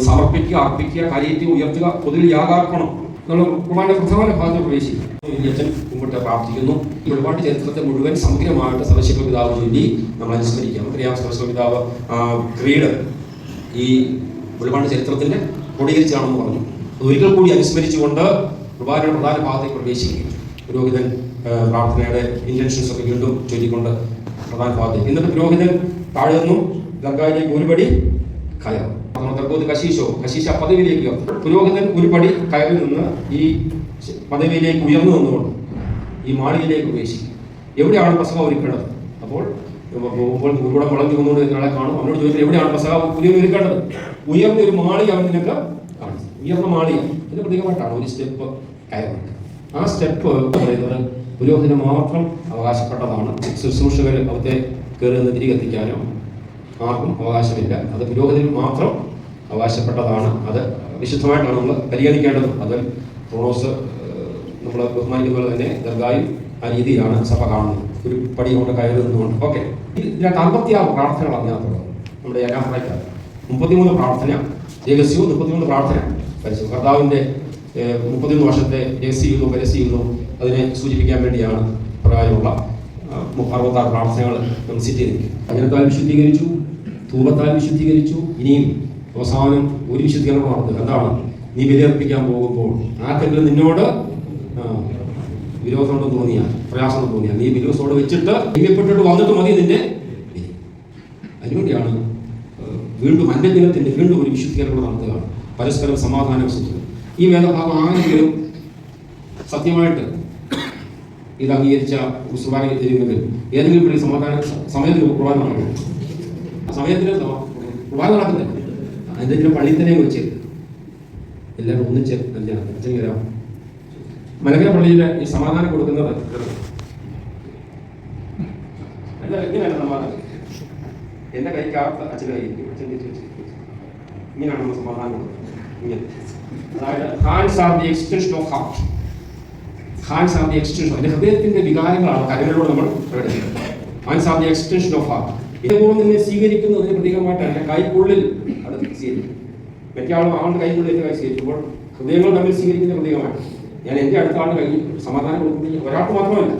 സമർപ്പിക്കുക അർപ്പിക്കുക കരയേറ്റി ഉയർത്തുക പൊതുവിൽ യാഗാർപ്പണം. പ്രവേശിക്കും പ്രാർത്ഥിക്കുന്നു. ഒരുപാട് ചരിത്രത്തെ മുഴുവൻ സമഗ്രമായിട്ട് സദസ്യക പിതാവ് ചൊല്ലി നമ്മൾ അനുസ്മരിക്കാം. നമുക്കറിയാം സദസ്യക പിതാവ്? ക്രീഡ് ഈ ഒരുപാട് ചരിത്രത്തിന്റെ കൊടീകരിച്ചാണെന്ന് പറഞ്ഞു. ഒരിക്കൽ കൂടി അനുസ്മരിച്ചുകൊണ്ട് കുർബാനയുടെ പ്രധാന ഭാഗത്തേക്ക് പ്രവേശിക്കുകയും പുരോഹിതൻ പ്രാർത്ഥനയുടെ ഇന്റൻഷൻസ് ഒക്കെ വീണ്ടും ചൊല്ലിക്കൊണ്ട് പ്രധാന ഭാഗത്തേക്ക്. എന്നിട്ട് പുരോഹിതൻ താഴെ നിന്നും ദർഗായിലേക്ക് ഒരു കയറും തർക്കോത് കശീശോ കശീശ പദവിയിലേക്ക് ഉയർത്തും. പുരോഹിതൻ ഒരു പടി കയറി നിന്ന് ഈ പദവിയിലേക്ക് ഉയർന്നു നിന്നുകൊണ്ട് ഈ മാളികയിലേക്ക് ഉപേക്ഷിക്കും എവിടെയാണ് പ്രസവ ഒരുക്കേണ്ടത്? അപ്പോൾ പോകുമ്പോൾ ഇവിടെ വളഞ്ഞു വന്നുകൊണ്ട് ഒരാളെ കാണും. അവനോട് ചോദിച്ചാൽ എവിടെയാണ് പ്രസവ പുതിയ ഒരുക്കേണ്ടത്? ഉയർന്ന ഒരു മാളിക അവൻ നിനക്ക് കാണും ഉയർന്ന മാളിക. ഇതിന് പ്രതീകമായിട്ടാണ് ഒരു സ്റ്റെപ്പ് കയറുന്നത്. ആ സ്റ്റെപ്പ് പറയുന്നത് പുരോഹിതന് മാത്രം അവകാശപ്പെട്ടതാണ്. ശുശ്രൂഷകൾ അവിടുത്തെ കയറി നിന്ന് തിരികെത്തിക്കാനോ ആർക്കും അവകാശമില്ല. അത് പുരോഹിതന് മാത്രം അവകാശപ്പെട്ടതാണ്. അത് വിശുദ്ധമായിട്ടാണ് നമ്മൾ പരിഗണിക്കേണ്ടത്. അതിൽ ക്രോണോസ് നമ്മൾ ബഹുമാനിക്കുന്ന പോലെ തന്നെ ദർഗായും ആ രീതിയിലാണ് സഭ കാണുന്നത്. ഒരു പടി കൊണ്ട് കയറി നിന്നുകൊണ്ട് ഓക്കെ ഇതിനകത്ത് അമ്പത്തിയാറ് പ്രാർത്ഥനകളാണ് അതിനകത്തുള്ളത്. നമ്മുടെ ഏഴാം പ്രായക്കാർ. മുപ്പത്തിമൂന്ന് പ്രാർത്ഥന രഹസ്യവും മുപ്പത്തിമൂന്ന് പ്രാർത്ഥന പരിശു കർത്താവിന്റെ മുപ്പത്തിമൂന്ന് വർഷത്തെ രഹസ്യവും പരസ്യവും അതിനെ സൂചിപ്പിക്കാൻ വേണ്ടിയാണ് പ്രകാരമുള്ള അറുപത്താറ് പ്രാർത്ഥനകൾ നമ്മൾ സിറ്റ് ചെയ്തിരിക്കും അജ്ഞനത്താൽ വിശുദ്ധീകരിച്ചു ധൂപത്താൽ വിശുദ്ധീകരിച്ചു ഇനിയും അവസാനം ഒരു വിശുദ്ധീകരണം നടത്തുക എന്താണ് നീ വിലയർപ്പിക്കാൻ പോകുമ്പോൾ ആർക്കെങ്കിലും നിന്നോട് വിരോധം വിരോധമുണ്ടെന്ന് തോന്നിയാൽ പ്രയാസം തോന്നിയാൽ നീ വിരോധത്തോട് വെച്ചിട്ട് ദിവ്യപ്പെട്ടിട്ട് വന്നിട്ട് മതി നിന്നെ. അതിനുവേണ്ടിയാണ് വീണ്ടും അന്ത്യദിനത്തിന്റെ വീണ്ടും ഒരു വിശുദ്ധീകരണം നടത്തുകയാണ്. പരസ്പരം സമാധാനം സൂചിക്കുക ഈ വേദഭാഗം ആരെങ്കിലും സത്യമായിട്ട് ഇത് അംഗീകരിച്ച കുർബാന തരുമെങ്കിൽ ഏതെങ്കിലും വഴി സമാധാന സമയത്തിന് കുർബാന നടക്കും സമയത്തിന് സമ- കുർബാന നടക്കുന്നില്ല. എന്തെങ്കിലും പള്ളിയിൽ വെച്ച് എല്ലാവരും ഒന്നിച്ച് അച്ഛൻ വരാം. മലങ്കര പള്ളിയിൽ ഈ സമാധാനം കൊടുക്കുന്നത് അല്ല എങ്ങനെയാണ് സമാധാനം. എന്റെ കൈക്കകത്ത് അച്ഛന്റെ കൈ ഇങ്ങനെയാണ് നമ്മൾ സമാധാനം കൊടുക്കുന്നത്. ഇങ്ങനെ. അതായത് are the extension of heart വികാരങ്ങളാണ് കരങ്ങളിലൂടെ നമ്മൾ പ്രകടിപ്പിക്കുന്നത്. Hands are the extension of heart ഇതേപോലെ നിന്നെ സ്വീകരിക്കുന്നതിന് പ്രതീകമായിട്ടാണ് എന്റെ കൈക്കുള്ളിൽ സ്വീകരിക്കും മറ്റേ ആൾ ആളുടെ കൈ എന്റെ കൈ സ്വീകരിക്കുമ്പോൾ ഹൃദയങ്ങൾ തമ്മിൽ സ്വീകരിക്കുന്ന പ്രതീകമാണ് ഞാൻ എന്റെ അടുത്ത ആളുടെ കയ്യിൽ സമാധാനം കൊടുക്കുന്നത് ഒരാൾക്ക് മാത്രമല്ല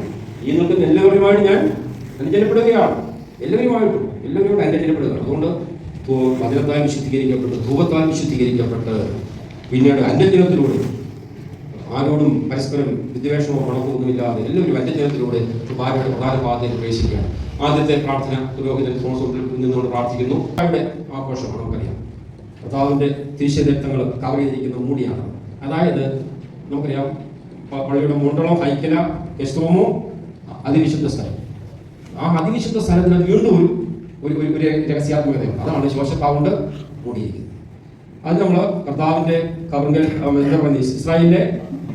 ഈ നിൽക്കുന്ന എല്ലാവരുമായിട്ട് ഞാൻ അനുജനപ്പെടുകയാണ് എല്ലാവരുമായിട്ടും എല്ലാവരും അനുജനപ്പെടുക അതുകൊണ്ട് വചനത്താൽ വിശുദ്ധീകരിക്കപ്പെട്ട് ധൂപത്താൽ വിശുദ്ധീകരിക്കപ്പെട്ട് പിന്നീട് അന്യജനത്തിലൂടെ ആരോടും പരസ്പരം വിദ്വേഷമോ പണക്കമൊന്നുമില്ലാതെ എല്ലാവരും അന്യജനത്തിലൂടെ ഭാര്യയുടെ പ്രധാന പാതയിൽ പ്രവേശിക്കുകയാണ്. ആദ്യത്തെ പ്രാർത്ഥന പുരോഹിതൻ കോൺസോട്ടിൽ നിന്നുകൊണ്ട് പ്രാർത്ഥിക്കുന്നു. അവരുടെ ആഘോഷമാണ് നമുക്കറിയാം. കർത്താവിന്റെ തിരിശരക്തങ്ങൾ കവർ ചെയ്തിരിക്കുന്ന മൂടിയാണ്. അതായത് നമുക്കറിയാം പള്ളിയുടെ മുണ്ടളോ ഹൈക്കല എസ്തോമോ അതിവിശുദ്ധ സ്ഥലം. ആ അതിവിശുദ്ധ സ്ഥലത്തിന് വീണ്ടും ഒരു ഒരു ഒരു- രഹസ്യാത്മകതയുണ്ട്. അതാണ് ശോഷക്കാവുണ്ട് മൂടിയിരിക്കുന്നത്. അത് നമ്മൾ കർത്താവിന്റെ കവറിന്റെ എന്താ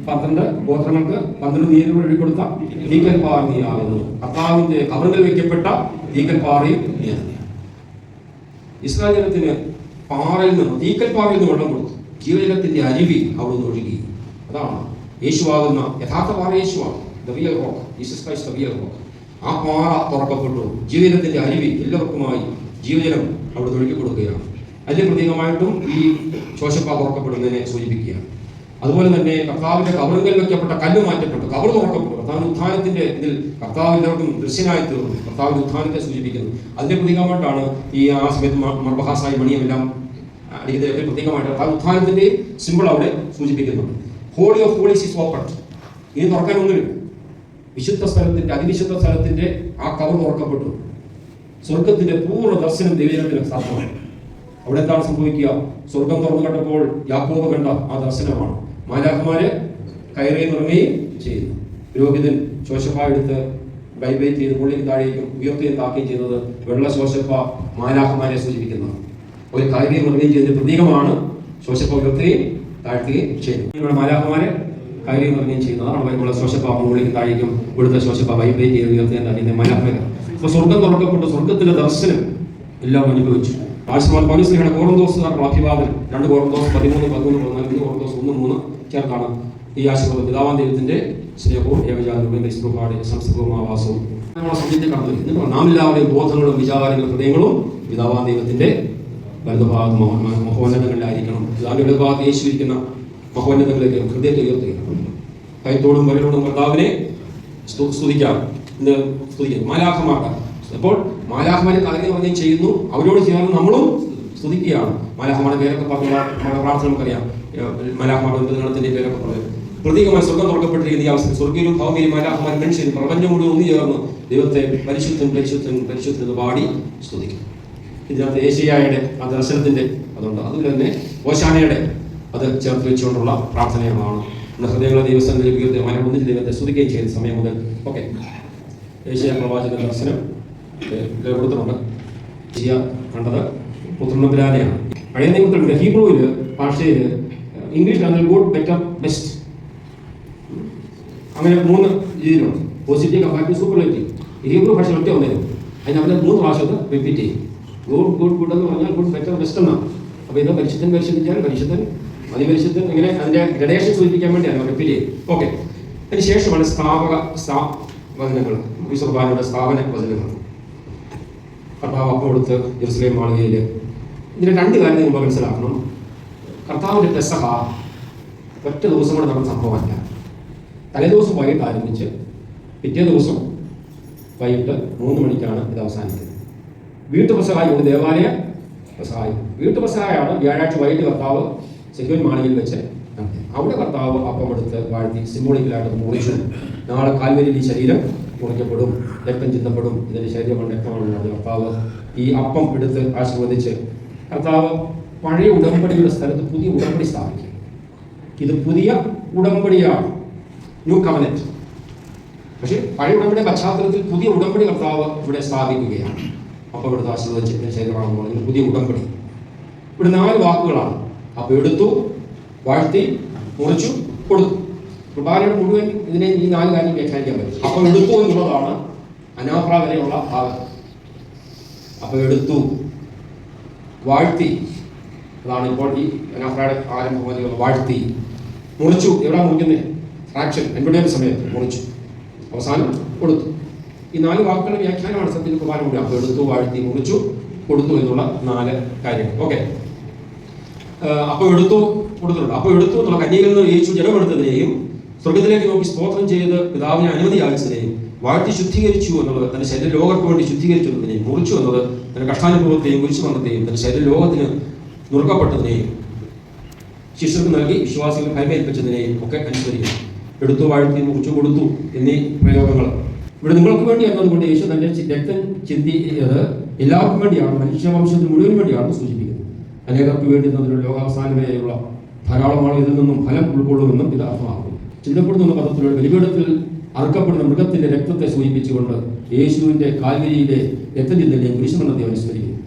പന്ത്രണ്ട് ഗോത്രങ്ങൾക്ക് പന്ത്രണ്ട് നീരുകൾ എഴുതി കൊടുത്ത ലീഗൽ പാറി നീയാകുന്നു കർത്താവിന്റെ കവറിൽ വെക്കപ്പെട്ട ലീഗൽ പാറയും നീ ഇസ്രായേലത്തിന് പാറയിൽ നിന്ന് തീക്കൽ പാറയിൽ നിന്ന് വെള്ളം കൊടുത്തു. ജീവജലത്തിന്റെ അരുവി അവിടെ നിന്ന് ഒഴുകി. അതാണ് യേശുവാകുന്ന യഥാർത്ഥ പാറ യേശുവാണ്. The real rock Jesus Christ real rock ആ പാറ തുറക്കപ്പെട്ടു. ജീവജലത്തിന്റെ അരുവി എല്ലാവർക്കുമായി ജീവജലം അവിടെ നിന്ന് ഒഴുകി കൊടുക്കുകയാണ്. അതിന്റെ പ്രതീകമായിട്ടും ഈ ശോശപ്പ തുറക്കപ്പെടുന്നതിനെ സൂചിപ്പിക്കുകയാണ്. അതുപോലെ തന്നെ കർത്താവിന്റെ കവറുകൾ വെക്കപ്പെട്ട കല്ല് മാറ്റപ്പെട്ടു. കവർ തുറക്കപ്പെട്ടു കർത്താവിന്റെ ഉത്ഥാനത്തിന്റെ ഇതിൽ കർത്താവ് എല്ലാവർക്കും ദൃശ്യനായി തീർന്നു. കർത്താവിന്റെ ഉത്ഥാനത്തെ സൂചിപ്പിക്കുന്നു. അതിന്റെ പ്രതീകമായിട്ടാണ് ഈ ആ സമയത്ത് മർബഹാസായി മണിയെല്ലാം അടിക്കുന്നതിന്റെ പ്രത്യേകമായിട്ട് കർത്താവ് ഉത്ഥാനത്തിന്റെ സിമ്പിൾ അവിടെ സൂചിപ്പിക്കുന്നുണ്ട്. Holy of holies is open ഇനി തുറക്കാനൊന്നുമില്ല വിശുദ്ധ സ്ഥലത്തിന്റെ അതിവിശുദ്ധ സ്ഥലത്തിന്റെ ആ കവർ തുറക്കപ്പെട്ടു. സ്വർഗത്തിന്റെ പൂർണ ദർശനം ദൈവജനത്തിന് സാധ്യമാണ്. അവിടെ എന്താണ് സംഭവിക്കുക? സ്വർഗം തുറന്നു കണ്ടപ്പോൾ യാക്കോബ് കണ്ട ആ ദർശനമാണ്. മാലാഖമാര് കയറി ഇറങ്ങുകയും ചെയ്തു. പുരോഹിതൻ ശോശപ്പ എടുത്ത് ബൈബൈറ്റ് ചെയ്ത് മുള്ളിന് താഴേക്കും ഉയർത്തുകയും താക്കുകയും ചെയ്യുന്നത് വെള്ള ശോശപ്പ മാലാഖമാരെ സൂചിപ്പിക്കുന്നതാണ് ഒരു കയറി ഇറങ്ങുകയും ചെയ്തതിന്റെ പ്രതീകമാണ് ശോശപ്പ ഉയർത്തുകയും താഴ്ത്തുകയും ചെയ്തു ഇവിടെ കയറി നിറങ്ങുകയും ചെയ്യുന്നതാണ് ബൈബിളുള്ള ശോശപ്പ മുള്ളിന് താഴേക്കും ഇവിടുത്തെ ശോശപ്പ ബൈബൈറ്റ് ചെയ്ത് ഉയർത്തുകയും താഴ്ത്തുന്ന മാലാഖമാരെ. അപ്പൊ സ്വർഗം തുറക്കപ്പെട്ടു. സ്വർഗത്തിന്റെ ദർശനം എല്ലാം അനുഭവിച്ചു. ആശ്രമം പൗരസ്ലിഹയുടെ കോറന്തോസുകാരുടെ അഭിവാദനം രണ്ട് കോറന്തോസ് പതിമൂന്ന് പതിമൂന്ന് പതിനാല് മൂന്ന് കോറന്തോസ് ഒന്ന് മൂന്ന് ചേർത്താണ് ഈ ആശ്രമം പിതാവാൻ ദൈവത്തിന്റെ സ്നേഹവും ഏവജാതവും ക്രിസ്തുപാട് സംസ്കൃതവും ആവാസവും. ബോധങ്ങളും വിചാരങ്ങളും ഹൃദയങ്ങളും പിതാവാൻ ദൈവത്തിന്റെ മഹോ- മഹോന്നതങ്ങളിലായിരിക്കണം. പിതാവിന്റെ ഇടതുഭാഗത്ത് യേശുവിരിക്കുന്ന മഹോന്നതങ്ങളിലേക്ക് ഹൃദയത്തെ ഉയർത്തുക കൈത്തോടും വരലോടും കർത്താവിനെ സ്തു- സ്തുതിക്കാം. ഇന്ന് സ്തുതിക്കാം. മാലാഖമാർക്ക് അപ്പോൾ മാലാഖമാരെ കലങ്ങി പറഞ്ഞ് ചെയ്യുന്നു. അവരോട് ചേർന്ന് നമ്മളും സ്തുതിക്കുകയാണ്. മാലാഹ്മാരുടെ പേരൊക്കെ പറഞ്ഞ നമ്മുടെ പ്രാർത്ഥന നമുക്കറിയാം. മലാഹ്മാരുടെ പേരൊക്കെ പറഞ്ഞു. പ്രതീകമായി സ്വർഗം തുറക്കപ്പെട്ടിരിക്കുന്ന ഈ അവസ്ഥ സ്വർഗീയരും ഭൗമിയും മാലാഖമാരും മനുഷ്യൻ പ്രപഞ്ചം മുഴുവൻ ഒന്നു ചേർന്ന് ദൈവത്തെ പരിശുദ്ധം പരിശുദ്ധം പരിശുദ്ധം പാടി സ്തുതിക്കും. ഇതിനകത്ത് ഏഷ്യായുടെ ആ ദർശനത്തിന്റെ അതുണ്ട്. അതുപോലെ തന്നെ ഓശാനയുടെ അത് ചേർത്ത് വെച്ചുകൊണ്ടുള്ള പ്രാർത്ഥനകളാണ് നമ്മുടെ ഹൃദയങ്ങളെ ദിവസം ലഭിക്കുന്ന മനം ഒന്നിച്ച് ദൈവത്തെ സ്തുതിക്കുകയും ചെയ്യുന്ന സമയം മുതൽ. ഓക്കെ. ഏഷ്യ പ്രവാചക ദർശനം. കൊടുത്തിട്ടുണ്ട് ജിയ കണ്ടത്. പുത്രനമ്പുരാനെയാണ് പഴയ നിയമത്തിലുണ്ട്. ഹീബ്രുവിൽ ഭാഷയിൽ ഇംഗ്ലീഷിലാണെങ്കിൽ ഗുഡ് ബെറ്റർ ബെസ്റ്റ് അങ്ങനെ മൂന്ന് രീതിയിലുണ്ട്. പോസിറ്റീവ് കമ്പാരിറ്റീവ് സൂപ്പർലേറ്റീവ് ഹീബ്രു ഭാഷ ഒറ്റ അവരെ മൂന്ന് പ്രാവശ്യത്ത് റിപ്പീറ്റ് ചെയ്യും. ഗുഡ് ഗുഡ് ഗുഡ് എന്ന് പറഞ്ഞാൽ ഗുഡ് ബെറ്റർ ബെസ്റ്റ് എന്നാണ്. അപ്പോൾ ഇത് പരിശുദ്ധൻ പരിശുദ്ധിച്ചാൽ പരിശുദ്ധൻ അതിപരിശുദ്ധൻ ഇങ്ങനെ അതിന്റെ ഗ്രഡേഷൻ സൂചിപ്പിക്കാൻ വേണ്ടിയാണ് റിപ്പീറ്റ് ചെയ്യും ഓക്കെ അതിന് ശേഷമാണ് സ്ഥാപക സ്ഥാ വചനങ്ങൾ. വിശ്വഭാനയുടെ സ്ഥാപന വചനങ്ങൾ. കർത്താവ് അപ്പം കൊടുത്ത് ജെറുസലേം മാളികയിൽ ഇതിന് രണ്ട് കാര്യം നിങ്ങൾ മനസ്സിലാക്കണം. കർത്താവിന്റെ പെസഹ ഒറ്റ ദിവസം കൊണ്ട് നടന്ന സംഭവമല്ല. തലേദിവസം വൈകിട്ട് ആരംഭിച്ച് പിറ്റേ ദിവസം വൈകിട്ട് മൂന്ന് മണിക്കാണ് ഇത് അവസാനിക്കുന്നത്. വീട്ടുപസഹായി ഒരു ദേവാലയ പ്രസഹായി വീട്ടുപസഹായാണ് വ്യാഴാഴ്ച വൈകിട്ട് കർത്താവ് സെക്യൂർ മാളികയിൽ വെച്ച് അവിടെ കർത്താവ് അപ്പം എടുത്ത് വാഴ്ത്തി സിംബോളിക്കലായിട്ട് മുറിച്ചു. നാളെ കാൽവരിയിൽ ശരീരം മുറിക്കപ്പെടും രക്തം ചിന്തപ്പെടും ഇതിന്റെ ശരീരമാണ് രക്തമാണ് അത് കർത്താവ് ഈ അപ്പം എടുത്ത് ആശീർവദിച്ച്. കർത്താവ് പഴയ ഉടമ്പടിയുടെ സ്ഥലത്ത് പുതിയ ഉടമ്പടി സ്ഥാപിക്കും. ഇത് പുതിയ ഉടമ്പടിയാണ്. ന്യൂ കവനറ്റ് പക്ഷേ പഴയ ഉടമ്പടിയുടെ പശ്ചാത്തലത്തിൽ പുതിയ ഉടമ്പടി കർത്താവ് ഇവിടെ സ്ഥാപിക്കുകയാണ്. അപ്പം ഇവിടുത്തെ ആശീർവദിച്ച് ശരീരമാണെന്ന് പറഞ്ഞു പുതിയ ഉടമ്പടി. ഇവിടെ നാല് വാക്കുകളാണ്. അപ്പോൾ എടുത്തു വാഴ്ത്തി മുറിച്ചു കൊടുത്തു. കുർബാനയുടെ മുഴുവൻ ഇതിനെ ഈ നാല് കാര്യം വ്യാഖ്യാനിക്കാൻ പറ്റും. അപ്പോൾ എടുത്തു എന്നുള്ളതാണ് അനാഫ്ര വരെയുള്ള ഭാഗം. അപ്പോൾ എടുത്തു. വാഴ്ത്തി. അതാണ് ഇപ്പോൾ ഈ അനാഫ്രയുടെ ആരംഭം വാഴ്ത്തി. മുറിച്ചു. എവിടെ മുറിക്കുന്നത് ഫ്രാക്ഷൻ എൻപടേണ്ട സമയത്ത് മുറിച്ചു. അവസാനം കൊടുത്തു. ഈ നാല് വാക്കുകളുടെ വ്യാഖ്യാനമാണ് സത്യത്തിൽ കുർബാന കൂടി അപ്പോൾ എടുത്തു വാഴ്ത്തി മുറിച്ചു കൊടുത്തു എന്നുള്ള നാല് കാര്യങ്ങൾ. ഓക്കെ. അപ്പോൾ എടുത്തു കൊടുത്തിട്ടുണ്ട്. അപ്പോൾ എടുത്തു എന്നുള്ള കന്യകളിൽ നിന്ന് ജലമെടുത്തതിനെയും സ്വർഗത്തിലേക്ക് നോക്കി സ്തോത്രം ചെയ്ത് പിതാവിനെ അനുമതി യാചിച്ചതിനെയും വാഴ്ത്തി ശുദ്ധീകരിച്ചു എന്നുള്ളത് തന്റെ ശരീര ലോകർക്ക് വേണ്ടി ശുദ്ധീകരിച്ചു എന്നതിനെയും മുറിച്ചു എന്നത് തന്റെ കഷ്ടാനുഭവത്തെയും കുരിശുമരണത്തെയും തന്റെ ശരീര ലോകത്തിന് നുറുക്കപ്പെട്ടതിനെയും ശിഷ്യർക്ക് നൽകി വിശ്വാസികൾ ഭയമേൽപ്പിച്ചതിനെയും ഒക്കെ അനുസരിക്കും എടുത്തു വാഴ്ത്തി മുറിച്ചു കൊടുത്തു എന്നീ പ്രയോഗങ്ങൾ. ഇവിടെ നിങ്ങൾക്ക് വേണ്ടി എന്നതുകൊണ്ട് യേശു തന്റെ രക്തം ചിന്തിയത് എല്ലാവർക്കും വേണ്ടിയാണ് മനുഷ്യവംശത്തിന് മുഴുവൻ വേണ്ടിയാണ് സൂചിപ്പിക്കുന്നത്. അനേകർക്ക് വേണ്ടി എന്നതിലുള്ള ലോകാവസാനം വരെയുള്ള ധാരാളം ആൾ ഇതിൽ നിന്നും ഫലം ഉൾക്കൊള്ളുമെന്നും ഇത് അർത്ഥമാക്കുന്നു. ചിന്തപ്പെടുന്ന പദത്തിലൂടെ ബലിപീഠത്തിൽ അറുക്കപ്പെടുന്ന മൃഗത്തിന്റെ രക്തത്തെ സൂചിപ്പിച്ചുകൊണ്ട് യേശുവിന്റെ കാൽവരിയിലെ രക്തചിന്തനെയും കുരിശുമരണത്തെയും അനുസ്മരിക്കുന്നു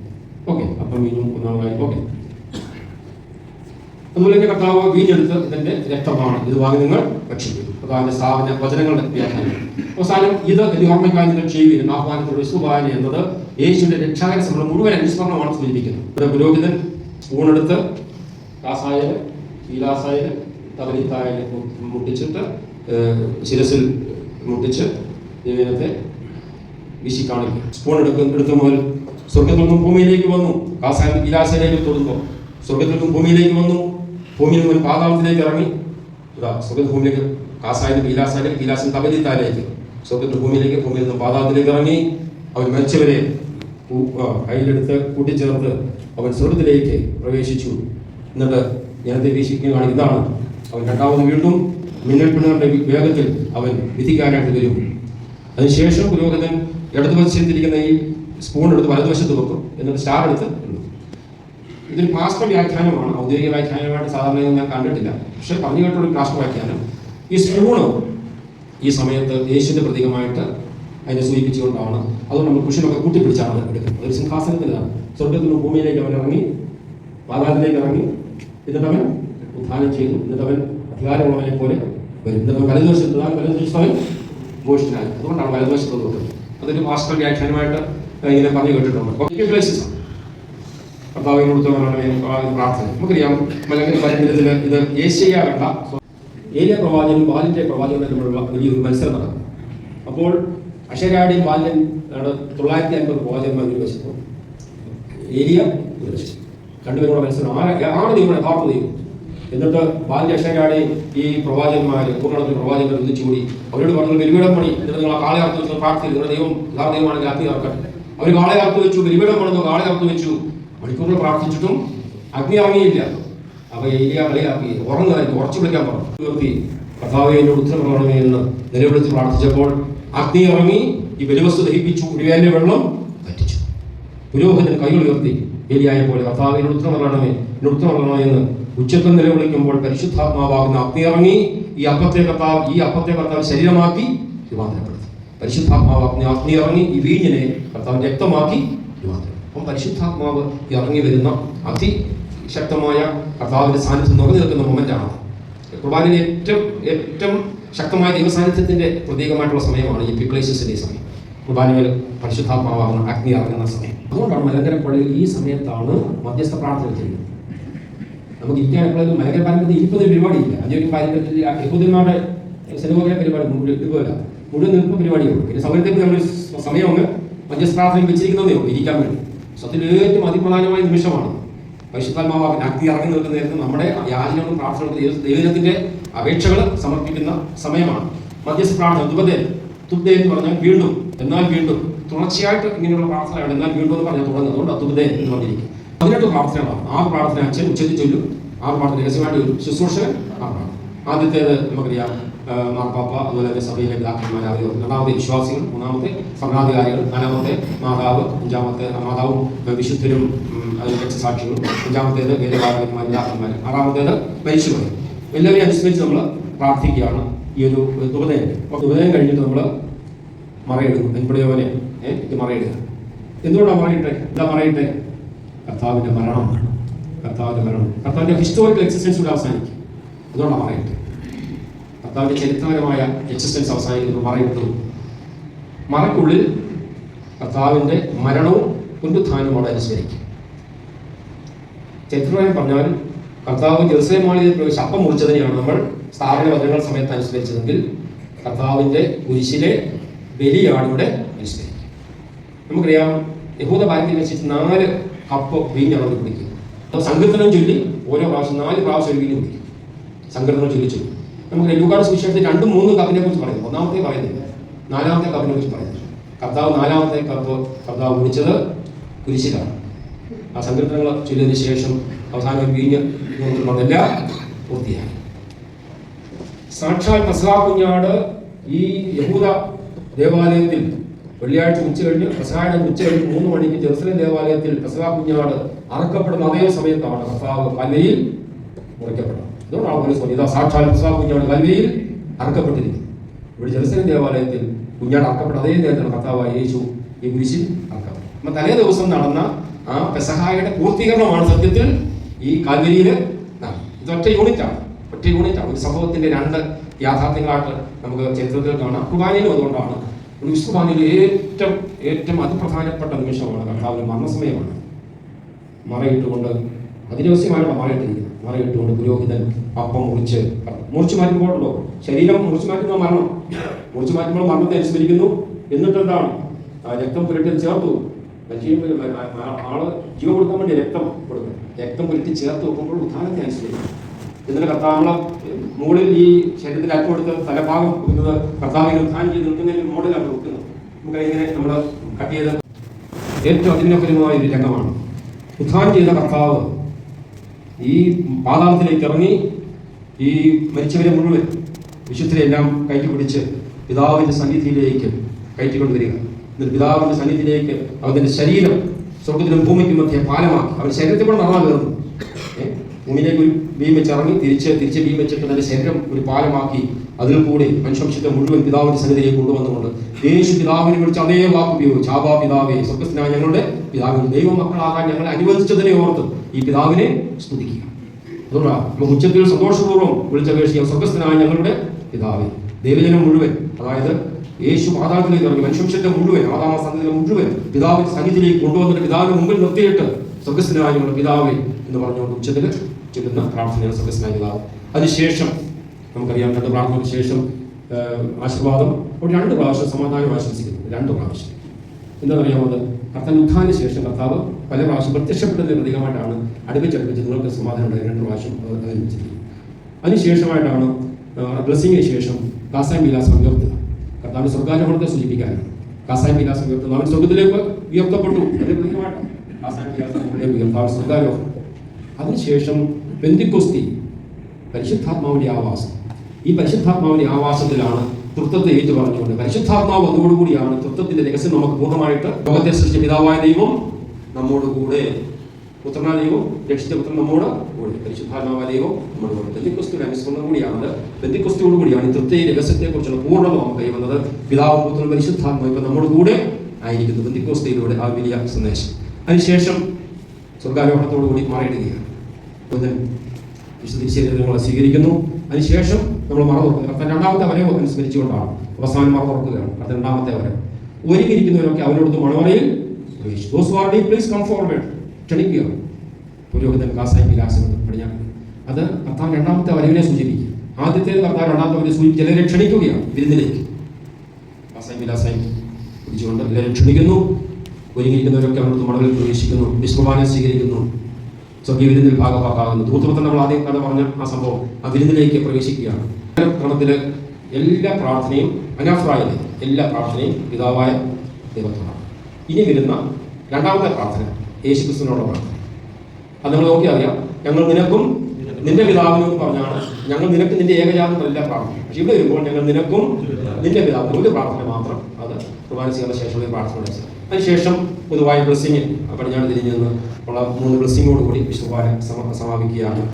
ഓക്കെ അപ്പം വീണ്ടും ഒന്നാമതായി ഓക്കെ. അതുപോലെ തന്നെ കർത്താവ് വീഞ്ഞെടുത്ത് ഇതിന്റെ രക്തമാണ്. ഇത് വാങ്ങി നിങ്ങൾ രക്ഷിക്കും കർത്താവിന്റെ സ്ഥാപന വചനങ്ങളുടെ വ്യാഖ്യാനം. അവസാനം ഇത് എന്റെ ഓർമ്മയ്ക്കായി നിങ്ങൾ ചെയ്യുകയും ആഹ്വാനത്തിലുള്ള വിശ്വഭാവന എന്നത് യേശുവിന്റെ രക്ഷാകര സമരം മുഴുവൻ അനുസ്മരണമാണ് സൂചിപ്പിക്കുന്നത് പുരോഹിതൻ സ്പൂണെടുത്ത് കാസായന് ശീലാസായന് താഴെ മുട്ടിച്ചിട്ട് ശിരസിൽ മുട്ടിച്ച് ദൈവത്തെ വീശി കാണിക്കും. സ്പൂൺ എടുക്കും എടുത്ത മുതൽ സ്വർഗത്തിൽ നിന്നും ഭൂമിയിലേക്ക് വന്നു. കാസാൻ വിലാസയിലേക്ക് തൊടുമ്പോൾ സ്വർഗത്തിൽ നിന്നും ഭൂമിയിലേക്ക് വന്നു. ഭൂമിയിൽ നിന്നും പാതാളത്തിലേക്ക് ഇറങ്ങി. സ്വർഗത്തിൽ ഭൂമിയിലേക്ക് കാസായ വിലാസായ വിലാസം തപലിത്താലേക്ക് സ്വർഗത്തിൽ ഭൂമിയിലേക്ക് ഭൂമിയിൽ നിന്നും പാതാളത്തിലേക്ക് ഇറങ്ങി. അവൻ മരിച്ചവരെ കയ്യിലെടുത്ത് കൂട്ടിച്ചേർത്ത് അവൻ സ്വർഗത്തിലേക്ക് പ്രവേശിച്ചു. എന്നിട്ട് ജനത്തെ വീക്ഷിക്കുകയാണ് ഇതാണ് അവൻ രണ്ടാമത് വീണ്ടും മിന്നൽ പിണറിന്റെ വേഗത്തിൽ അവൻ വിധിക്കാനായിട്ട് വരും. അതിനുശേഷം പുരോഹിതൻ ഇടതുവശത്തിരിക്കുന്ന ഈ സ്പൂൺ എടുത്ത് വലതുവശത്ത് വെക്കും. എന്നിട്ട് സ്റ്റാർ എടുത്ത് ഇടും. ഇതൊരു പാസ്റ്റർ വ്യാഖ്യാനമാണ്. ഔദ്യോഗിക വ്യാഖ്യാനമായിട്ട് സാധാരണ ഞാൻ കണ്ടിട്ടില്ല. പക്ഷെ പറഞ്ഞു കേട്ടൊരു ഒരു പാസ്റ്റർ വ്യാഖ്യാനം. ഈ സ്പൂണ് ഈ സമയത്ത് യേശുവിന്റെ പ്രതീകമായിട്ട് അതിനെ സൂചിപ്പിച്ചുകൊണ്ടാണ് അതുകൊണ്ട് നമ്മൾ കുഷിനൊക്കെ കൂട്ടിപ്പിടിച്ചാണ് എടുക്കുന്നത്. ഒരു സിംഹാസനത്തിലാണ്. സ്വർഗത്തിൽ നിന്ന് ഭൂമിയിലേക്ക് അവൻ ഇറങ്ങി പാതാളത്തിലേക്ക് ഇറങ്ങി. എന്നിട്ട് അവൻ ഉദ്ധാനം ചെയ്തു. എന്നിട്ട് അവൻ അധികാരമുള്ളവനെ പോലെ വരും എന്നിട്ട് അവൻ വലതുവശത്ത് അവൻ വലതുവശത്ത് അവൻ ഘോഷനായി അതുകൊണ്ടാണ് വലതുവശത്ത് നോക്കുന്നത് അതൊരു മാസ്റ്റർ വ്യാഖ്യാനമായിട്ട് ഇങ്ങനെ പറഞ്ഞു കേട്ടിട്ടുണ്ട് പ്രാർത്ഥന. നമുക്കറിയാം ഇത് പ്രവാചകനും ബാലിന്റെ പ്രവാചകനും തമ്മിലുള്ള വലിയൊരു മത്സരം നടക്കും അപ്പോൾ അക്ഷരാടിയും ബാല്യൻ ആണ് തൊള്ളായിരത്തി അൻപത് പ്രവാചകന്മാർ ഒരു വശത്തും. ഏലിയ രണ്ടുപേരുടെ മത്സരം. ആരാണ് ദൈവം യഥാർത്ഥ ദൈവം? എന്നിട്ട് ബാല്യക്ഷരാടി ഈ പ്രവാചകന്മാർ പൂർണത്തിൽ പ്രവാചകർ ഒന്നിച്ചുകൂടി അവരോട് പറഞ്ഞു ബലിപീഠം പണി. എന്നിട്ട് നിങ്ങൾ ആ കാളെ അർത്ഥ വെച്ച് നിങ്ങളുടെ ദൈവം യഥാർത്ഥ ദൈവമാണ് അഗ്നി ഇറക്കട്ടെ അവർ കാളെ അർത്ഥ വെച്ചു ബലിപീഠം പണിതു കാളെ അർത്ഥ വെച്ചു. മണിക്കൂറുകൾ പ്രാർത്ഥിച്ചിട്ടും അഗ്നി ഇറങ്ങിയില്ല. അപ്പൊ ഏലിയ കളിയാക്കി ഉറങ്ങുക ഉറച്ചു വിളിക്കാൻ പറഞ്ഞു. നിർത്തി കർത്താവ് എന്നോട് ഉത്തരം പറയണമേ എന്ന് നിലവിളിച്ച് പ്രാർത്ഥിച്ചപ്പോൾ അഗ്നി ഇറങ്ങി ഈ ബലിവസ്തു ദഹിപ്പിച്ചു കുടിവേലിന്റെ വെള്ളം പറ്റിച്ചു പുരോഹിതൻ കൈകൾ ഉയർത്തി ഏലിയായ പോലെ കർത്താവെ എന്നോട് ഉത്തരം പറയണമേ എന്നോട് ഉത്തരം പറയണമേ എന്ന് ഉച്ചത്തിൽ നിലവിളിക്കുമ്പോൾ പരിശുദ്ധാത്മാവാകുന്ന അഗ്നി ഇറങ്ങി ഈ അപ്പത്തെ കർത്താവ് ഈ അപ്പത്തെ കർത്താവ് ശരീരമാക്കി രൂപാന്തരപ്പെടുത്തി പരിശുദ്ധാത്മാവാകുന്ന അഗ്നി ഇറങ്ങി ഈ വീഞ്ഞിനെ കർത്താവ് രക്തമാക്കി രൂപാന്തരം അപ്പം പരിശുദ്ധാത്മാവ് ഇറങ്ങി വരുന്ന അതി ശക്തമായ കർത്താവിന്റെ സാന്നിധ്യം നിറഞ്ഞു നിൽക്കുന്ന മൊമെന്റ് ആണ്. കുർബാനിന് ഏറ്റവും ഏറ്റവും ശക്തമായ ദൈവസാന്നിധ്യത്തിന്റെ പ്രതീകമായിട്ടുള്ള സമയമാണ് ഈ പിക്ലേശസിന്റെ ഈ സമയം. കുർബാനയിൽ പരിശുദ്ധാത്മാവാകുന്ന അഗ്നി ഇറങ്ങുന്ന സമയം. അതുകൊണ്ടാണ് മലങ്കര പള്ളിയിൽ ഈ സമയത്താണ് മധ്യസ്ഥ പ്രാർത്ഥന ചെയ്യുന്നത്. നമുക്ക് ഇരിക്കാൻ മലങ്കര പാരമ്പര്യത്തിൽ ഇരുപത് പരിപാടിയില്ല. അഞ്ചോക്കും പാരമ്പര്യത്തിൽ യഹൂദന്മാരുടെ സിനിമകളെ പരിപാടി മുഴുവൻ മുഴുവൻ നിൽപ്പ് പരിപാടിയുള്ളൂ പിന്നെ സൗകര്യത്തിൽ നമ്മൾ സമയം അങ്ങ് മധ്യസ്ഥ പ്രാർത്ഥന വെച്ചിരിക്കുന്നതേ ഉള്ളൂ ഇരിക്കാൻ വേണ്ടി. സത്യത്തിൽ ഏറ്റവും അതിപ്രധാനമായ നിമിഷമാണ് പരിശുദ്ധാത്മാവാകൻ അഗ്നി ഇറങ്ങി നിൽക്കുന്ന നേരത്ത് നമ്മുടെ യാചനകളും പ്രാർത്ഥനകളും ദൈവത്തിന്റെ അപേക്ഷകൾ സമർപ്പിക്കുന്ന സമയമാണ്. മധ്യസ്ഥ പ്രാർത്ഥന ദുബദേ തുബ്ദേ എന്ന് പറഞ്ഞാൽ വീണ്ടും എന്നാൽ വീണ്ടും തുടർച്ചയായിട്ട് ഇങ്ങനെയുള്ള പ്രാർത്ഥനയാണ് എന്നാൽ വീണ്ടും എന്ന് പറഞ്ഞാൽ തുടങ്ങുന്നതുകൊണ്ട് എന്ന് പറഞ്ഞിരിക്കും പതിനെട്ട് പ്രാർത്ഥനകളാണ്. ആ പ്രാർത്ഥന അച്ഛൻ ഉച്ചത്തിൽ ചൊല്ലും. ആ പ്രാർത്ഥന രഹസ്യമായിട്ട് ഒരു ശുശ്രൂഷകൻ ആ ആദ്യത്തേത് നമുക്കറിയാം മാർപ്പാപ്പ അതുപോലെ തന്നെ സഭയിലെ പിതാക്കന്മാർ രണ്ടാമത്തെ വിശ്വാസികൾ മൂന്നാമത്തെ ഭരണാധികാരികൾ നാലാമത്തെ മാതാവ് അഞ്ചാമത്തെ മാതാവും വിശുദ്ധരും രക്തസാക്ഷികളും അഞ്ചാമത്തേത് വേദപാലകന്മാർ പിതാക്കന്മാർ ആറാമത്തേത് മരിച്ചുപോയി എല്ലാവരെയും അനുസ്മരിച്ച് നമ്മൾ പ്രാർത്ഥിക്കുകയാണ്. ഈ ഒരു ദുബതയം അപ്പോൾ കഴിഞ്ഞിട്ട് നമ്മൾ മറയിടുന്നു പെൺപിടിയവനെ ഏഹ് ഇത് മറയിടുക എന്തുകൊണ്ടാണ് മറയിട്ടെ? എന്താ മറയിട്ടെ? കർത്താവിന്റെ മരണം കർത്താവിന്റെ മരണം. കർത്താവിന്റെ ഹിസ്റ്റോറിക്കൽ എക്സിസ്റ്റൻസ് കൂടെ അവസാനിക്കും. അതുകൊണ്ടാണ് മറയിട്ടെ? കർത്താവിന്റെ ചരിത്രപരമായ എക്സിസ്റ്റൻസ് അവസാനിക്കുന്നു. മറയിട്ടു മറക്കുള്ളിൽ കർത്താവിന്റെ മരണവും പുനരുത്ഥാനവും അനുസ്മരിക്കും. ചരിത്രപരം പറഞ്ഞാൽ കർത്താവ് ജെറുസലേം മാളിയിൽ പ്രവേശിച്ച് അപ്പം മുറിച്ചതിനെയാണ് നമ്മൾ സ്ഥാപന വചനങ്ങൾ സമയത്ത് അനുസ്മരിച്ചതെങ്കിൽ കർത്താവിന്റെ കുരിശിലെ ബലിയാണ് ഇവിടെ അനുസ്മരിക്കുക നമുക്കറിയാം യഹൂദ പാരമ്പര്യം വെച്ചിട്ട് നാല് കപ്പ് വീഞ്ഞാണ് അവർ കുടിക്കുക അപ്പോൾ സങ്കീർത്തനം ചൊല്ലി ഓരോ പ്രാവശ്യം നാല് പ്രാവശ്യം വീഞ്ഞ് കുടിക്കും. സങ്കീർത്തനം ചൊല്ലി ചൊല്ലി. നമുക്ക് ലൂക്കാട് സുവിശേഷത്തിൽ രണ്ടും മൂന്നും കപ്പിനെ കുറിച്ച് പറയുന്നു. ഒന്നാമത്തെ പറയുന്നില്ല. നാലാമത്തെ കപ്പിനെ കുറിച്ച് പറയുന്നു. കർത്താവ് നാലാമത്തെ കപ്പ് കർത്താവ് കുടിച്ചത് കുരിശിലാണ്. ആ സങ്കീർത്തനങ്ങൾ ചൊല്ലിയതിന് ശേഷം അവസാനം വീഞ്ഞ് അതെല്ലാം പൂർത്തിയായി. സാക്ഷാൽ പെസഹ കുഞ്ഞാട് ഈ യഹൂദ ദേവാലയത്തിൽ വെള്ളിയാഴ്ച ഉച്ച കഴിഞ്ഞ് പ്രസാദം ഉച്ച കഴിഞ്ഞ് മൂന്ന് മണിക്ക് ജെറുസലേം ദേവാലയത്തിൽ പെസഹ കുഞ്ഞാട് അറക്കപ്പെടുന്ന അതേ സമയത്താണ് കർത്താവ് കല്ലയിൽ മുറിക്കപ്പെടുന്നത്. അതുകൊണ്ടാണ് പോലീസ് പറഞ്ഞത് സാക്ഷാൽ പെസഹ കുഞ്ഞാട് കല്ലയിൽ അറക്കപ്പെട്ടിരിക്കുന്നു ഇവിടെ ജെറുസലേം ദേവാലയത്തിൽ കുഞ്ഞാട് അറക്കപ്പെട്ട അതേ നേരത്താണ് കർത്താവായ യേശു കുരിശിൽ അറക്കപ്പെട്ടത്. അപ്പം തലേ ദിവസം നടന്ന ആ പെസഹായുടെ പൂർത്തീകരണമാണ് സത്യത്തിൽ ഈ കാൽവരിയിൽ ഇത് ഒറ്റ യൂണിറ്റാണ്. ഒറ്റ യൂണിറ്റാണ്. ഒരു സംഭവത്തിന്റെ രണ്ട് യാഥാർത്ഥ്യങ്ങളായിട്ട് നമുക്ക് ചരിത്രത്തിൽ കാണാം. കുർബാനയിലും അതുകൊണ്ടാണ്. വിശുദ്ധ ഏറ്റവും ഏറ്റവും അതിപ്രധാനപ്പെട്ട നിമിഷമാണ്. കർത്താവിന് മരണസമയമാണ്. മറയിട്ടുകൊണ്ട് അതിരവസ്യമായുള്ള മറയിട്ടിരിക്കുന്നത് മറയിട്ടുകൊണ്ട് പുരോഹിതൻ അപ്പം മുറിച്ച് മുറിച്ച് മാറ്റുമ്പോഴല്ലോ ശരീരം മുറിച്ച് മാറ്റുന്ന മരണം. മുറിച്ച് മാറ്റുമ്പോൾ മരണത്തെ അനുസ്മരിക്കുന്നു. എന്നിട്ട് എന്താണ് രക്തം പുരട്ടി ചേർത്തു. ആൾ ജീവ കൊടുക്കാൻ വേണ്ടി രക്തം കൊടുക്കും രക്തം പുരട്ടി ചേർത്ത് വെക്കുമ്പോൾ ഉദാഹരണത്തെ അനുസരിക്കും എന്നിട്ട് കർത്താവ് മുകളിൽ ഈ ശരീരത്തിൽ അറ്റുകൊടുത്ത് കൊടുത്ത് തലഭാഗം കൊടുക്കുന്നത് കർത്താവിനെ ഉദ്ധാനം ചെയ്ത് നിൽക്കുന്നതിന് മോഡലാണ് വെക്കുന്നത് നമുക്ക് ഇങ്ങനെ നമ്മൾ കട്ട് ചെയ്ത് ഏറ്റവും അതിനപരമായ ഒരു രംഗമാണ്. ഉദ്ധാനം ചെയ്ത കർത്താവ് ഈ പാതാളത്തിലേക്ക് ഇറങ്ങി ഈ മരിച്ചവരെ മുഴുവൻ വിശുദ്ധരെ എല്ലാം കയറ്റി പിടിച്ച് പിതാവിന്റെ സന്നിധിയിലേക്ക് കയറ്റി കൊണ്ടുവരിക എന്നിട്ട് പിതാവിന്റെ സന്നിധിയിലേക്ക് അവന്റെ ശരീരം സ്വർഗത്തിനും ഭൂമിക്കും മധ്യ പാലമാക്കി. അവൻ ശരീരത്തിൽ കൂടെ നടന്നു കയറുന്നു ഭൂമിയിലേക്ക് ഒരു ബീം വെച്ച് ഇറങ്ങി തിരിച്ച് തിരിച്ച് ബീം വെച്ചിട്ട് തന്റെ ശരീരം ഒരു പാലമാക്കി അതിൽ കൂടി മനുഷ്യവംശത്തെ മുഴുവൻ പിതാവിന്റെ സന്നിധിയിലേക്ക് കൊണ്ടുവന്നുകൊണ്ട് യേശു പിതാവിനെ വിളിച്ച് അതേ വാക്ക് ഉപയോഗിച്ചു. ആബാ പിതാവേ സ്വർഗസ്നായ ഞങ്ങളുടെ പിതാവിന് ദൈവ മക്കളാകാൻ ഞങ്ങളെ അനുവദിച്ചതിനെ ഓർത്ത് ഈ പിതാവിനെ സ്തുതിക്കുക. അതുകൊണ്ടാണ് ഉച്ചത്തിൽ സന്തോഷപൂർവം വിളിച്ചപേക്ഷിക്കുക സ്വർഗസ്ഥനായ ഞങ്ങളുടെ പിതാവേ ദൈവജനം മുഴുവൻ അതായത് യേശു പാതാളത്തിലേക്ക് ഇറങ്ങി. മനുഷ്യത്തെ മുഴുവൻ ആദാമ സന്നിധിയിലെ മുഴുവൻ പിതാവിന്റെ സന്നിധിയിലേക്ക് കൊണ്ടുവന്നിട്ട് പിതാവിന് മുമ്പിൽ നിർത്തിയിട്ട് സ്വർഗസ്ഥനായ പിതാവെ എന്ന് പറഞ്ഞുകൊണ്ട് ഉച്ചത്തിൽ ചെല്ലുന്ന പ്രാർത്ഥനയാണ് സർഗസ്നായ പിതാവ്. അതിനുശേഷം നമുക്കറിയാം രണ്ട് പ്രാർത്ഥനയ്ക്ക് ശേഷം ആശീർവാദം. ഒരു രണ്ട് പ്രാവശ്യം സമാധാനം ആശംസിക്കുന്നു. രണ്ട് പ്രാവശ്യം. എന്താ പറയാമത് കർത്താൻ ശേഷം കർത്താവ് പല പ്രാവശ്യം പ്രത്യക്ഷപ്പെടുന്ന പ്രതീകമായിട്ടാണ് അടുപ്പിച്ചടുപ്പിച്ച് നിങ്ങൾക്ക് സമാധാനം ഉണ്ടായി. രണ്ട് പ്രാവശ്യം അതിനുശേഷമായിട്ടാണ് ബ്ലസ്സിങ്ങിന് ശേഷം കാസായം വിലാസം ഉയർത്തുക കർത്താവിന് സ്വർഗാരോഹണത്തെ സൂചിപ്പിക്കാനാണ് കാസായ വിലാസം ഉയർത്തുന്നു. അവൻ സ്വർഗത്തിലേക്ക് ഉയർത്തപ്പെട്ടു. അത് സ്വർഗാരോഹണം അതിനുശേഷം പെന്തിക്കൊസ്തി പരിശുദ്ധാത്മാവിന്റെ ആവാസം. ഈ പരിശുദ്ധാത്മാവിന്റെ ആവാസത്തിലാണ് തൃത്വത്തെ ഏറ്റു പറഞ്ഞുകൊണ്ട് പരിശുദ്ധാത്മാവ് അതോടുകൂടിയാണ് തൃത്വത്തിന്റെ രഹസ്യം നമുക്ക് പൂർണമായിട്ട് ലോകത്തെ സൃഷ്ടിച്ച പിതാവായ ദൈവം നമ്മോട് കൂടെ പുത്രനായ ദൈവം രക്ഷിച്ച പുത്രൻ നമ്മോട് കൂടി പരിശുദ്ധാത്മാവ ദൈവം നമ്മോട് കൂടെ ബന്ധിക്കുസ്തുവിന്റെ അനുസരണം കൂടിയാണ് ബന്ധിക്കുസ്തുവോട് കൂടിയാണ് ഈ തൃപ്തി രഹസ്യത്തെ കുറിച്ചുള്ള പൂർണത നമുക്ക് കൈവന്നത്. പിതാവും പുത്രനും പരിശുദ്ധാത്മാവ് ഇപ്പൊ നമ്മോട് കൂടെ ആയിരിക്കുന്നു. ബന്ധിക്കുസ്തയിലൂടെ ആ വലിയ സന്ദേശം. അതിനുശേഷം സ്വർഗാരോഹണത്തോടു കൂടി മാറിയിടുകയാണ്. ശരീരങ്ങളെ സ്വീകരിക്കുന്നു. അതിനുശേഷം നമ്മൾ മറ തുറക്കുക കർത്താൻ രണ്ടാമത്തെ വരവ് അനുസ്മരിച്ചുകൊണ്ടാണ്. അവസാനം മറ തുറക്കുകയാണ് രണ്ടാമത്തെ വരവ് ഒരുങ്ങിയിരിക്കുന്നവരൊക്കെ അവരോട് മണവറയിൽ പ്ലീസ് കം ഫോർവേഡ് ക്ഷണിക്കുക. പുരോഹിതൻ കാസായി വിലാസം പടിഞ്ഞാറ് അത് കർത്താവ് രണ്ടാമത്തെ വരവിനെ സൂചിപ്പിക്കും. ആദ്യത്തേത് കർത്താവ് രണ്ടാമത്തെ വരവിനെ സൂചിപ്പിച്ച് ചിലരെ ക്ഷണിക്കുകയാണ് വിരുന്നിലേക്ക്. കാസായി വിലാസായി പിടിച്ചുകൊണ്ട് എല്ലാവരും ക്ഷണിക്കുന്നു. ഒരുങ്ങിയിരിക്കുന്നവരൊക്കെ അവിടുന്ന് മടവിൽ പ്രവേശിക്കുന്നു. വിശ്വഭാനം സ്വീകരിക്കുന്നു. സ്വർഗീയ വിരുന്നിൽ ഭാഗഭാക്കാകുന്നു ധൂത്രത്തിൽ നമ്മൾ ആദ്യം കഥ പറഞ്ഞ ആ സംഭവം ആ വിരുന്നിലേക്ക് പ്രവേശിക്കുകയാണ്. ക്രമത്തിൽ എല്ലാ പ്രാർത്ഥനയും അനാഫ്രായത് എല്ലാ പ്രാർത്ഥനയും പിതാവായ ദൈവത്തോടാണ്. ഇനി വരുന്ന രണ്ടാമത്തെ പ്രാർത്ഥന. യേശുക്രിസ്തുവിനോട് പ്രാർത്ഥന അത് നമ്മൾ നോക്കി അറിയാം. ഞങ്ങൾ നിനക്കും നിന്റെ പിതാവിനും പറഞ്ഞാണ്. ഞങ്ങൾ നിനക്ക് നിന്റെ ഏകജാതമല്ല പ്രാർത്ഥന പക്ഷെ ഇവിടെ വരുമ്പോൾ ഞങ്ങൾ നിനക്കും നിന്റെ പിതാവിനും ഒരു പ്രാർത്ഥന മാത്രം. അത് കുർബാന ചെയ്യുന്ന ഒരു പ്രാർത്ഥന അതിനുശേഷം പൊതുവായ ബ്ലസ്സിങ് പടിഞ്ഞാറ് തിരിഞ്ഞു ഉള്ള മൂന്ന് ബ്ലസ്സിങ്ങോടുകൂടി വിശുദ്ധ സമാപിക്കുകയാണ്.